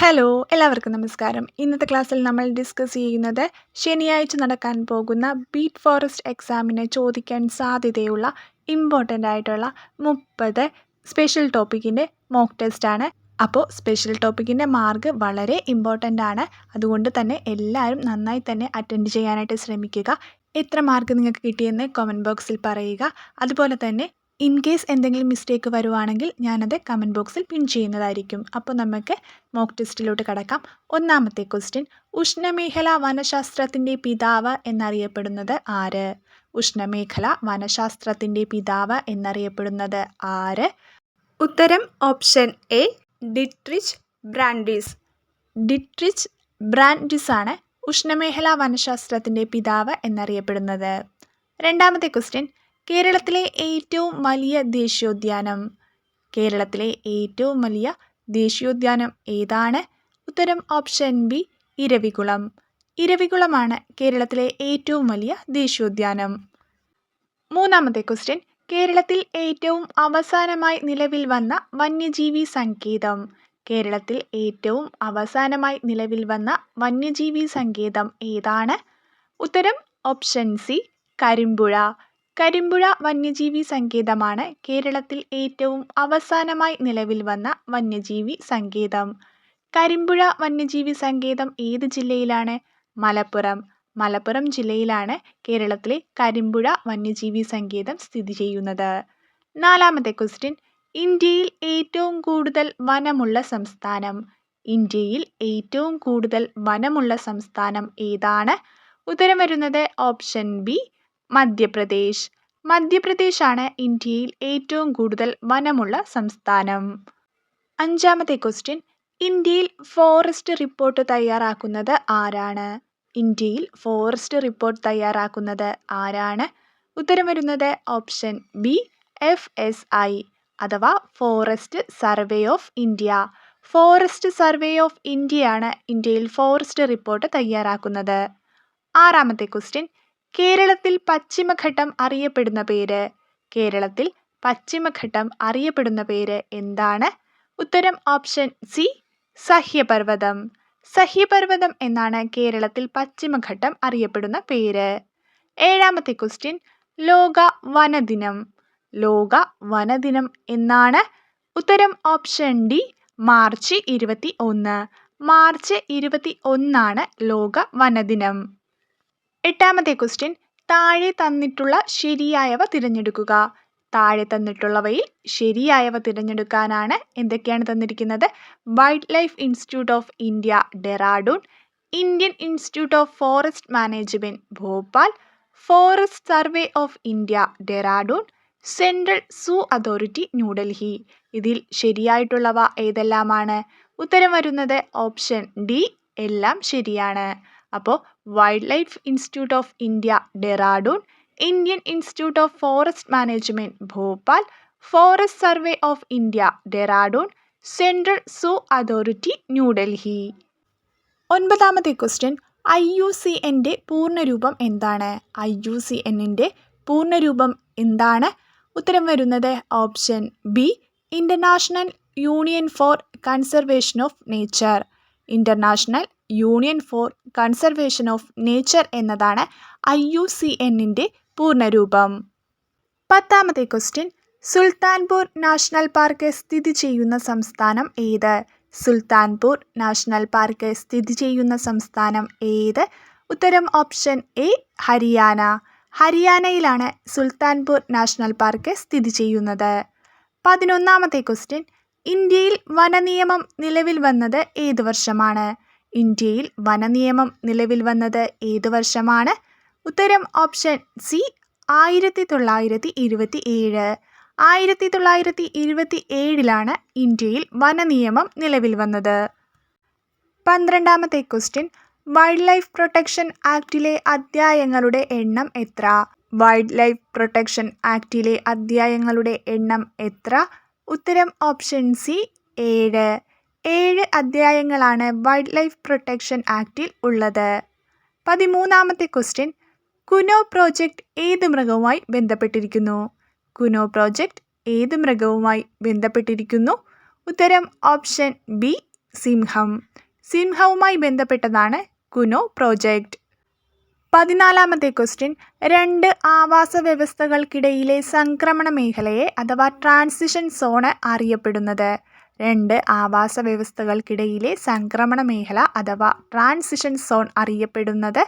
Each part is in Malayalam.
ഹലോ എല്ലാവർക്കും നമസ്കാരം. ഇന്നത്തെ ക്ലാസ്സിൽ നമ്മൾ ഡിസ്കസ് ചെയ്യുന്നത് ശനിയാഴ്ച നടക്കാൻ പോകുന്ന ബീറ്റ് ഫോറസ്റ്റ് എക്സാമിനെ ചോദിക്കാൻ സാധ്യതയുള്ള ഇമ്പോർട്ടന്റ് ആയിട്ടുള്ള മുപ്പത് സ്പെഷ്യൽ ടോപ്പിക്കിന്റെ മോക്ക് ടെസ്റ്റ് ആണ്. അപ്പോൾ സ്പെഷ്യൽ ടോപ്പിക്കിന്റെ മാർക്ക് വളരെ ഇമ്പോർട്ടന്റ് ആണ്. അതുകൊണ്ട് തന്നെ എല്ലാവരും നന്നായി തന്നെ അറ്റൻഡ് ചെയ്യാനായിട്ട് ശ്രമിക്കുക. എത്ര മാർക്ക് നിങ്ങൾക്ക് കിട്ടിയെന്ന് കമന്റ് ബോക്സിൽ പറയുക. അതുപോലെ തന്നെ ഇൻ കേസ് എന്തെങ്കിലും മിസ്റ്റേക്ക് വരുവാണെങ്കിൽ ഞാനത് കമന്റ് ബോക്സിൽ പിൻ ചെയ്യുന്നതായിരിക്കും. അപ്പോൾ നമുക്ക് മോക്ക് ടെസ്റ്റിലോട്ട് കടക്കാം. ഒന്നാമത്തെ ക്വസ്റ്റ്യൻ. ഉഷ്ണമേഖല വനശാസ്ത്രത്തിന്റെ പിതാവ് എന്നറിയപ്പെടുന്നത് ആര്? ഉഷ്ണമേഖല വനശാസ്ത്രത്തിന്റെ പിതാവ് എന്നറിയപ്പെടുന്നത് ആര്? ഉത്തരം option A Dietrich Brandis. Dietrich Brandis ആണ് ഉഷ്ണമേഖല വനശാസ്ത്രത്തിന്റെ പിതാവ് എന്നറിയപ്പെടുന്നത്. രണ്ടാമത്തെ ക്വസ്റ്റ്യൻ. കേരളത്തിലെ ഏറ്റവും വലിയ ദേശീയോദ്യാനം. കേരളത്തിലെ ഏറ്റവും വലിയ ദേശീയോദ്യാനം ഏതാണ്? ഉത്തരം ഓപ്ഷൻ ബി ഇരവികുളം. ഇരവികുളമാണ് കേരളത്തിലെ ഏറ്റവും വലിയ ദേശീയോദ്യാനം. മൂന്നാമത്തെ ക്വസ്റ്റ്യൻ കേരളത്തിൽ ഏറ്റവും അവസാനമായി നിലവിൽ വന്ന വന്യജീവി സങ്കേതം. കേരളത്തിൽ ഏറ്റവും അവസാനമായി നിലവിൽ വന്ന വന്യജീവി സങ്കേതം ഏതാണ്? ഉത്തരം ഓപ്ഷൻ സി കരിമ്പുഴ. കരിമ്പുഴ വന്യജീവി സങ്കേതമാണ് കേരളത്തിൽ ഏറ്റവും അവസാനമായി നിലവിൽ വന്ന വന്യജീവി സങ്കേതം. കരിമ്പുഴ വന്യജീവി സങ്കേതം ഏത് ജില്ലയിലാണ്? മലപ്പുറം. മലപ്പുറം ജില്ലയിലാണ് കേരളത്തിലെ കരിമ്പുഴ വന്യജീവി സങ്കേതം സ്ഥിതി ചെയ്യുന്നത്. നാലാമത്തെ ക്വസ്റ്റ്യൻ. ഇന്ത്യയിൽ ഏറ്റവും കൂടുതൽ വനമുള്ള സംസ്ഥാനം. ഇന്ത്യയിൽ ഏറ്റവും കൂടുതൽ വനമുള്ള സംസ്ഥാനം ഏതാണ്? ഉത്തരം വരുന്നത് ഓപ്ഷൻ ബി മധ്യപ്രദേശ്. മധ്യപ്രദേശാണ് ഇന്ത്യയിൽ ഏറ്റവും കൂടുതൽ വനമുള്ള സംസ്ഥാനം. അഞ്ചാമത്തെ ക്വസ്റ്റ്യൻ ഇന്ത്യയിൽ ഫോറസ്റ്റ് റിപ്പോർട്ട് തയ്യാറാക്കുന്നത് ആരാണ്? ഇന്ത്യയിൽ ഫോറസ്റ്റ് റിപ്പോർട്ട് തയ്യാറാക്കുന്നത് ആരാണ്? ഉത്തരം വരുന്നത് option B F S I അഥവാ forest survey of India forest survey of ഇന്ത്യയാണ് ഇന്ത്യയിൽ ഫോറസ്റ്റ് റിപ്പോർട്ട് തയ്യാറാക്കുന്നത്. ആറാമത്തെ ക്വസ്റ്റ്യൻ കേരളത്തിൽ പശ്ചിമഘട്ടം അറിയപ്പെടുന്ന പേര്. കേരളത്തിൽ പശ്ചിമഘട്ടം അറിയപ്പെടുന്ന പേര് എന്താണ്? ഉത്തരം ഓപ്ഷൻ സി സഹ്യപർവതം. സഹ്യപർവതം എന്നാണ് കേരളത്തിൽ പശ്ചിമഘട്ടം അറിയപ്പെടുന്ന പേര്. ഏഴാമത്തെ ക്വസ്റ്റ്യൻ ലോക വനദിനം. ലോക വനദിനം എന്നാണ്? ഉത്തരം ഓപ്ഷൻ ഡി മാർച്ച് ഇരുപത്തി ഒന്ന്. മാർച്ച് ഇരുപത്തി ഒന്നാണ് ലോക വനദിനം. എട്ടാമത്തെ ക്വസ്റ്റ്യൻ താഴെ തന്നിട്ടുള്ള ശരിയായവ തിരഞ്ഞെടുക്കുക. താഴെ തന്നിട്ടുള്ളവയിൽ ശരിയായവ തിരഞ്ഞെടുക്കാനാണ് എന്തൊക്കെയാണ് തന്നിരിക്കുന്നത്? Wildlife institute of India Dehradun Indian institute of forest management Bhopal forest survey of India Dehradun central zoo authority New Delhi ഇതിൽ ശരിയായിട്ടുള്ളവ ഏതെല്ലാമാണ്? ഉത്തരം വരുന്നത് ഓപ്ഷൻ ഡി എല്ലാം ശരിയാണ്. അപ്പോൾ wildlife institute of India Dehradun Indian institute of forest management Bhopal forest survey of India Dehradun central zoo authority New Delhi ഒൻപതാമത്തെ ക്വസ്റ്റ്യൻ ഐ യു സി എന്റെ പൂർണരൂപം എന്താണ്? ഐ യു സി എന്നിന്റെ പൂർണരൂപം എന്താണ്? ഉത്തരം വരുന്നത് option B international union for conservation of nature international union for conservation of nature എന്നതാണ് ഐ യു സി എന്നിന്റെ പൂർണരൂപം. പത്താമത്തെ ക്വസ്റ്റ്യൻ സുൽത്താൻപൂർ നാഷണൽ പാർക്ക് സ്ഥിതി ചെയ്യുന്ന സംസ്ഥാനം ഏത്? സുൽത്താൻപൂർ നാഷണൽ പാർക്ക് സ്ഥിതി ചെയ്യുന്ന സംസ്ഥാനം ഏത്? ഉത്തരം ഓപ്ഷൻ എ ഹരിയാന. ഹരിയാനയിലാണ് സുൽത്താൻപൂർ നാഷണൽ പാർക്ക് സ്ഥിതി ചെയ്യുന്നത്. പതിനൊന്നാമത്തെ ക്വസ്റ്റ്യൻ ഇന്ത്യയിൽ വനനിയമം നിലവിൽ വന്നത് ഏത് വർഷമാണ്? ഇന്ത്യയിൽ വനനിയമം നിലവിൽ വന്നത് ഏതു വർഷമാണ്? ഉത്തരം ഓപ്ഷൻ സി ആയിരത്തി തൊള്ളായിരത്തി ഇരുപത്തി ഏഴ് ആയിരത്തി തൊള്ളായിരത്തി ഇരുപത്തി ഏഴിലാണ് ഇന്ത്യയിൽ വനനിയമം നിലവിൽ വന്നത്. പന്ത്രണ്ടാമത്തെ ക്വസ്റ്റ്യൻ വൈൽഡ് ലൈഫ് പ്രൊട്ടക്ഷൻ ആക്ടിലെ അധ്യായങ്ങളുടെ എണ്ണം എത്ര? വൈൽഡ് ലൈഫ് പ്രൊട്ടക്ഷൻ ആക്ടിലെ അധ്യായങ്ങളുടെ എണ്ണം എത്ര? ഉത്തരം ഓപ്ഷൻ സി ഏഴ്. ഏഴ് അധ്യായങ്ങളാണ് വൈൽഡ് ലൈഫ് പ്രൊട്ടക്ഷൻ ആക്റ്റിൽ ഉള്ളത്. പതിമൂന്നാമത്തെ ക്വസ്റ്റ്യൻ കുനോ പ്രോജക്റ്റ് ഏത് മൃഗവുമായി ബന്ധപ്പെട്ടിരിക്കുന്നു? കുനോ പ്രോജക്റ്റ് ഏത് മൃഗവുമായി ബന്ധപ്പെട്ടിരിക്കുന്നു? ഉത്തരം ഓപ്ഷൻ ബി സിംഹം. സിംഹവുമായി ബന്ധപ്പെട്ടതാണ് കുനോ പ്രോജക്റ്റ് പതിനാലാമത്തെ ക്വസ്റ്റ്യൻ രണ്ട് ആവാസ വ്യവസ്ഥകൾക്കിടയിലെ സംക്രമണ മേഖലയെ അഥവാ ട്രാൻസിഷൻ സോണ് അറിയപ്പെടുന്നത്. രണ്ട് ആവാസ വ്യവസ്ഥകൾക്കിടയിലെ സംക്രമണ മേഖല അഥവാ ട്രാൻസിഷൻ സോൺ അറിയപ്പെടുന്നത്.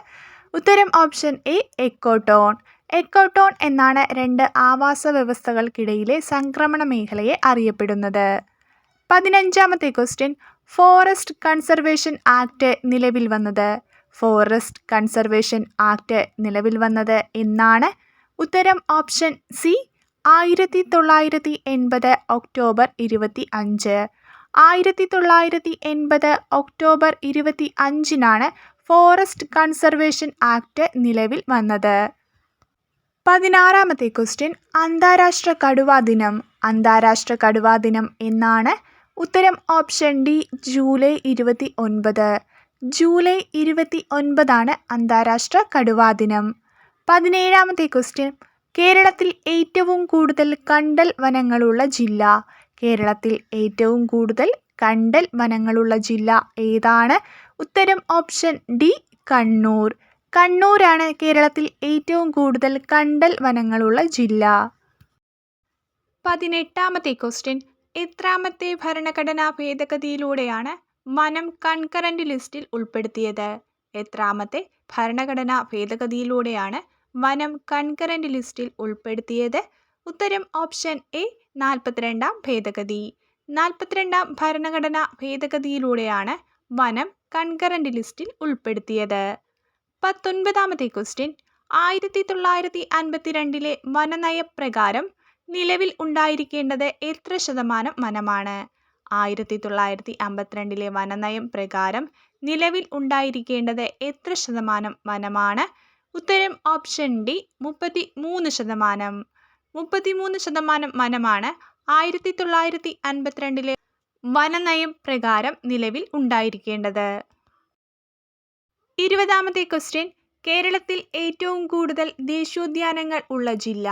ഉത്തരം ഓപ്ഷൻ എ എക്കോട്ടോൺ എക്കോട്ടോൺ എന്നാണ് രണ്ട് ആവാസ വ്യവസ്ഥകൾക്കിടയിലെ സംക്രമണ മേഖലയെ അറിയപ്പെടുന്നത്. പതിനഞ്ചാമത്തെ ക്വസ്റ്റ്യൻ ഫോറസ്റ്റ് കൺസർവേഷൻ ആക്ട് നിലവിൽ വന്നത്. ഫോറസ്റ്റ് കൺസർവേഷൻ ആക്ട് നിലവിൽ വന്നത് എന്നാണ്. ഉത്തരം ഓപ്ഷൻ സി ആയിരത്തി തൊള്ളായിരത്തി എൺപത് ഒക്ടോബർ ഇരുപത്തി അഞ്ച് ആയിരത്തി തൊള്ളായിരത്തി എൺപത് ഒക്ടോബർ ഇരുപത്തി അഞ്ചിനാണ് ഫോറസ്റ്റ് കൺസർവേഷൻ ആക്ട് നിലവിൽ വന്നത്. പതിനാറാമത്തെ ക്വസ്റ്റ്യൻ അന്താരാഷ്ട്ര കടുവാ ദിനം. അന്താരാഷ്ട്ര കടുവാ ദിനം എന്നാണ് ഉത്തരം ഓപ്ഷൻ ഡി ജൂലൈ ഇരുപത്തി ഒൻപത് ജൂലൈ ഇരുപത്തി ഒൻപതാണ് അന്താരാഷ്ട്ര കടുവാ ദിനം. പതിനേഴാമത്തെ ക്വസ്റ്റ്യൻ കേരളത്തിൽ ഏറ്റവും കൂടുതൽ കണ്ടൽ വനങ്ങളുള്ള ജില്ല. കേരളത്തിൽ ഏറ്റവും കൂടുതൽ കണ്ടൽ വനങ്ങളുള്ള ജില്ല ഏതാണ്? ഉത്തരം ഓപ്ഷൻ ഡി കണ്ണൂർ. കണ്ണൂരാണ് കേരളത്തിൽ ഏറ്റവും കൂടുതൽ കണ്ടൽ വനങ്ങളുള്ള ജില്ല. പതിനെട്ടാമത്തെ ക്വസ്റ്റ്യൻ. എത്രാമത്തെ ഭരണഘടനാ ഭേദഗതിയിലൂടെയാണ് വനം കൺകറന്റ് ലിസ്റ്റിൽ ഉൾപ്പെടുത്തിയത്? എത്രാമത്തെ ഭരണഘടനാ ഭേദഗതിയിലൂടെയാണ് വനം കൺകറന്റ് ലിസ്റ്റിൽ ഉൾപ്പെടുത്തിയത് ഉത്തരം ഓപ്ഷൻ എ നാൽപ്പത്തിരണ്ടാം ഭേദഗതി. നാൽപ്പത്തിരണ്ടാം ഭരണഘടനാ ഭേദഗതിയിലൂടെയാണ് വനം കൺകറന്റ് ലിസ്റ്റിൽ ഉൾപ്പെടുത്തിയത്. പത്തൊൻപതാമത്തെ ക്വസ്റ്റ്യൻ ആയിരത്തി തൊള്ളായിരത്തി അൻപത്തിരണ്ടിലെ വനനയപ്രകാരം നിലവിൽ ഉണ്ടായിരിക്കേണ്ടത് എത്ര ശതമാനം വനമാണ്? ആയിരത്തി തൊള്ളായിരത്തി അമ്പത്തിരണ്ടിലെ വനനയം പ്രകാരം നിലവിൽ ഉണ്ടായിരിക്കേണ്ടത് എത്ര ശതമാനം വനമാണ്? ഉത്തരം ഓപ്ഷൻ ഡി മുപ്പത്തി മൂന്ന് ശതമാനം. മുപ്പത്തിമൂന്ന് ശതമാനം വനമാണ് ആയിരത്തി തൊള്ളായിരത്തി അൻപത്തിരണ്ടിലെ വനനയം പ്രകാരം നിലവിൽ ഉണ്ടായിരിക്കേണ്ടത്. ഇരുപതാമത്തെ ക്വസ്റ്റ്യൻ കേരളത്തിൽ ഏറ്റവും കൂടുതൽ ദേശീയോദ്യാനങ്ങൾ ഉള്ള ജില്ല.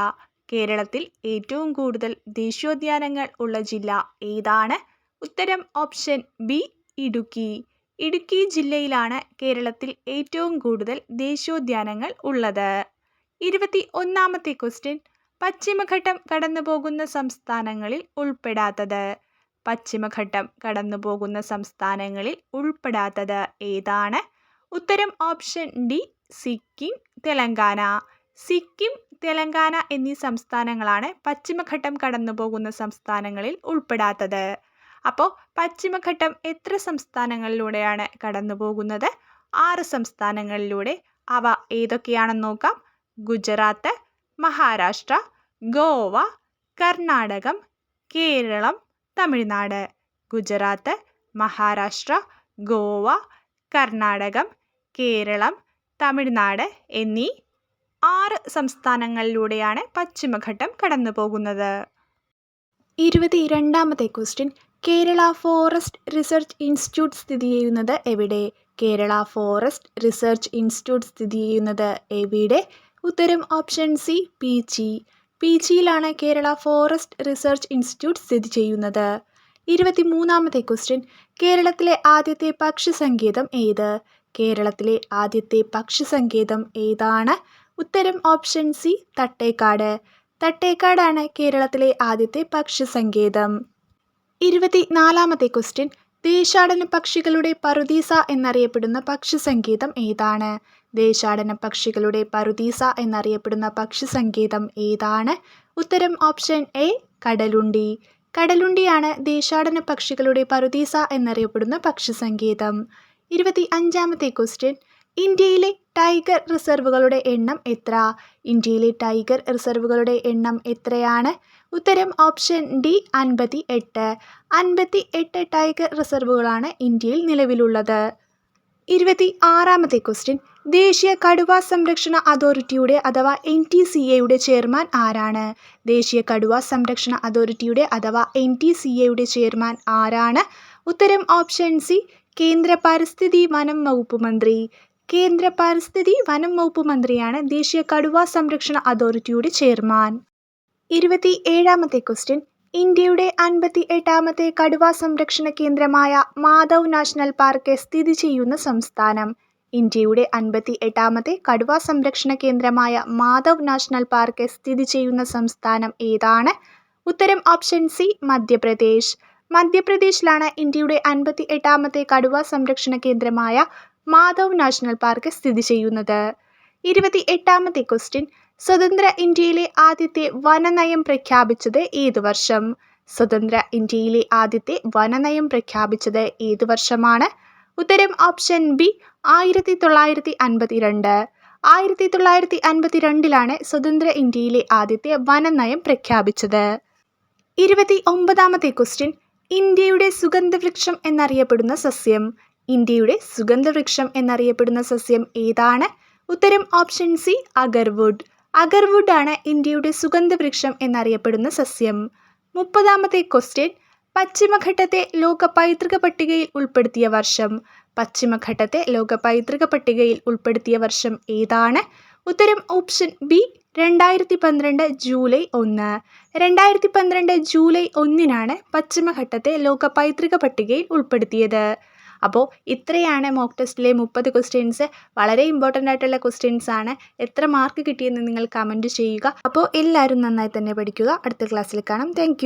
കേരളത്തിൽ ഏറ്റവും കൂടുതൽ ദേശീയോദ്യാനങ്ങൾ ഉള്ള ജില്ല ഏതാണ്? ഉത്തരം ഓപ്ഷൻ ബി ഇടുക്കി. ഇടുക്കി ജില്ലയിലാണ് കേരളത്തിൽ ഏറ്റവും കൂടുതൽ ദേശീയോദ്യാനങ്ങൾ ഉള്ളത്. ഇരുപത്തി ഒന്നാമത്തെ ക്വസ്റ്റ്യൻ പശ്ചിമഘട്ടം കടന്നുപോകുന്ന സംസ്ഥാനങ്ങളിൽ ഉൾപ്പെടാത്തത്. പശ്ചിമഘട്ടം കടന്നുപോകുന്ന സംസ്ഥാനങ്ങളിൽ ഉൾപ്പെടാത്തത് ഏതാണ്? ഉത്തരം ഓപ്ഷൻ ഡി സിക്കിം തെലങ്കാന. സിക്കിം തെലങ്കാന എന്നീ സംസ്ഥാനങ്ങളാണ് പശ്ചിമഘട്ടം കടന്നുപോകുന്ന സംസ്ഥാനങ്ങളിൽ ഉൾപ്പെടാത്തത്. അപ്പോൾ പശ്ചിമഘട്ടം എത്ര സംസ്ഥാനങ്ങളിലൂടെയാണ് കടന്നു പോകുന്നത് ആറ് സംസ്ഥാനങ്ങളിലൂടെ. അവ ഏതൊക്കെയാണെന്ന് നോക്കാം. ഗുജറാത്ത് മഹാരാഷ്ട്ര ഗോവ കർണാടകം കേരളം തമിഴ്നാട്. ഗുജറാത്ത് മഹാരാഷ്ട്ര ഗോവ കർണാടകം കേരളം തമിഴ്നാട് എന്നീ ആറ് സംസ്ഥാനങ്ങളിലൂടെയാണ് പശ്ചിമഘട്ടം കടന്നു പോകുന്നത് ഇരുപത്തി രണ്ടാമത്തെ question. Kerala forest research institute സ്ഥിതി ചെയ്യുന്നത് എവിടെ? കേരള ഫോറസ്റ്റ് റിസർച്ച് ഇൻസ്റ്റിറ്റ്യൂട്ട് സ്ഥിതി ചെയ്യുന്നത് എവിടെ? ഉത്തരം ഓപ്ഷൻ സി പീച്ചി. പീച്ചിയിലാണ് കേരള ഫോറസ്റ്റ് റിസർച്ച് ഇൻസ്റ്റിറ്റ്യൂട്ട് സ്ഥിതി ചെയ്യുന്നത്. ഇരുപത്തി മൂന്നാമത്തെ ക്വസ്റ്റ്യൻ. കേരളത്തിലെ ആദ്യത്തെ പക്ഷി സങ്കേതം ഏത്? കേരളത്തിലെ ആദ്യത്തെ പക്ഷി സങ്കേതം ഏതാണ്? ഉത്തരം ഓപ്ഷൻ സി തട്ടേക്കാട്. തട്ടേക്കാടാണ് കേരളത്തിലെ ആദ്യത്തെ പക്ഷി സങ്കേതം ഇരുപത്തി നാലാമത്തെ ക്വസ്റ്റ്യൻ ദേശാടന പക്ഷികളുടെ പറുദീസ എന്നറിയപ്പെടുന്ന സങ്കേതം ഏതാണ്? ദേശാടന പക്ഷികളുടെ പറുദീസ എന്നറിയപ്പെടുന്ന പക്ഷി സങ്കേതം ഏതാണ്? ഉത്തരം ഓപ്ഷൻ എ കടലുണ്ടി. കടലുണ്ടിയാണ് ദേശാടന പക്ഷികളുടെ പറുദീസ എന്നറിയപ്പെടുന്ന പക്ഷി സങ്കേതം ഇരുപത്തി അഞ്ചാമത്തെ ക്വസ്റ്റ്യൻ ഇന്ത്യയിലെ ടൈഗർ റിസർവുകളുടെ എണ്ണം എത്ര? ഇന്ത്യയിലെ ടൈഗർ റിസർവുകളുടെ എണ്ണം എത്രയാണ്? ഉത്തരം ഓപ്ഷൻ ഡി അൻപത്തി എട്ട് അൻപത്തി എട്ട് ടൈഗർ റിസർവുകളാണ് ഇന്ത്യയിൽ നിലവിലുള്ളത്. ഇരുപത്തി ആറാമത്തെ ക്വസ്റ്റ്യൻ. ദേശീയ കടുവ സംരക്ഷണ അതോറിറ്റിയുടെ അഥവാ എൻ ടി സി എയുടെ ചെയർമാൻ ആരാണ്? ദേശീയ കടുവ സംരക്ഷണ അതോറിറ്റിയുടെ അഥവാ എൻ ടി സി എയുടെ ചെയർമാൻ ആരാണ്? ഉത്തരം ഓപ്ഷൻ സി കേന്ദ്ര പരിസ്ഥിതി വനം വകുപ്പ് മന്ത്രി. കേന്ദ്ര പരിസ്ഥിതി വനം വകുപ്പ് മന്ത്രിയാണ് ദേശീയ കടുവ സംരക്ഷണ അതോറിറ്റിയുടെ ചെയർമാൻ. ഇരുപത്തി ഏഴാമത്തെ ക്വസ്റ്റ്യൻ ഇന്ത്യയുടെ അൻപത്തി എട്ടാമത്തെ കടുവാ സംരക്ഷണ കേന്ദ്രമായ മാധവ് നാഷണൽ പാർക്ക് സ്ഥിതി ചെയ്യുന്ന സംസ്ഥാനം. ഇന്ത്യയുടെ അൻപത്തി എട്ടാമത്തെ കടുവാ സംരക്ഷണ കേന്ദ്രമായ മാധവ് നാഷണൽ പാർക്ക് സ്ഥിതി ചെയ്യുന്ന സംസ്ഥാനം ഏതാണ്? ഉത്തരം ഓപ്ഷൻ സി മധ്യപ്രദേശ്. മധ്യപ്രദേശിലാണ് ഇന്ത്യയുടെ അൻപത്തി എട്ടാമത്തെ കടുവാ സംരക്ഷണ കേന്ദ്രമായ മാധവ് നാഷണൽ പാർക്ക് സ്ഥിതി ചെയ്യുന്നത്. ഇരുപത്തി എട്ടാമത്തെ ക്വസ്റ്റ്യൻ സ്വതന്ത്ര ഇന്ത്യയിലെ ആദ്യത്തെ വനനയം പ്രഖ്യാപിച്ചത് ഏത് വർഷം? സ്വതന്ത്ര ഇന്ത്യയിലെ ആദ്യത്തെ വനനയം പ്രഖ്യാപിച്ചത് ഏത് വർഷമാണ്? ഉത്തരം ഓപ്ഷൻ ബി ആയിരത്തി തൊള്ളായിരത്തി അൻപത്തിരണ്ട് ആയിരത്തി തൊള്ളായിരത്തി അൻപത്തിരണ്ടിലാണ് സ്വതന്ത്ര ഇന്ത്യയിലെ ആദ്യത്തെ വനനയം പ്രഖ്യാപിച്ചത്. ഇരുപത്തി ഒമ്പതാമത്തെ ക്വസ്റ്റ്യൻ ഇന്ത്യയുടെ സുഗന്ധവൃക്ഷം എന്നറിയപ്പെടുന്ന സസ്യം ഇന്ത്യയുടെ സുഗന്ധവൃക്ഷം എന്നറിയപ്പെടുന്ന സസ്യം ഏതാണ്? ഉത്തരം ഓപ്ഷൻ സി അഗർവുഡ്. അഗർവുഡ് ആണ് ഇന്ത്യയുടെ സുഗന്ധവൃക്ഷം എന്നറിയപ്പെടുന്ന സസ്യം. മുപ്പതാമത്തെ ക്വസ്റ്റ്യൻ പശ്ചിമഘട്ടത്തെ ലോക പൈതൃക പട്ടികയിൽ ഉൾപ്പെടുത്തിയ വർഷം. പശ്ചിമഘട്ടത്തെ ലോക പൈതൃക പട്ടികയിൽ ഉൾപ്പെടുത്തിയ വർഷം ഏതാണ്? ഉത്തരം ഓപ്ഷൻ ബി രണ്ടായിരത്തി പന്ത്രണ്ട് ജൂലൈ ഒന്ന്. രണ്ടായിരത്തി പന്ത്രണ്ട് ജൂലൈ ഒന്നിനാണ് പശ്ചിമഘട്ടത്തെ ലോക പൈതൃക പട്ടികയിൽ ഉൾപ്പെടുത്തിയത്. അപ്പോൾ ഇത്രയാണ് മോക്ക് ടെസ്റ്റിലെ മുപ്പത് ക്വസ്റ്റ്യൻസ് വളരെ ഇമ്പോർട്ടന്റ് ആയിട്ടുള്ള ക്വസ്റ്റ്യൻസ് ആണ്. എത്ര മാർക്ക് കിട്ടിയെന്ന് നിങ്ങൾ കമന്റ് ചെയ്യുക. അപ്പോൾ എല്ലാവരും നന്നായി തന്നെ പഠിക്കുക. അടുത്ത ക്ലാസ്സിൽ കാണാം. താങ്ക്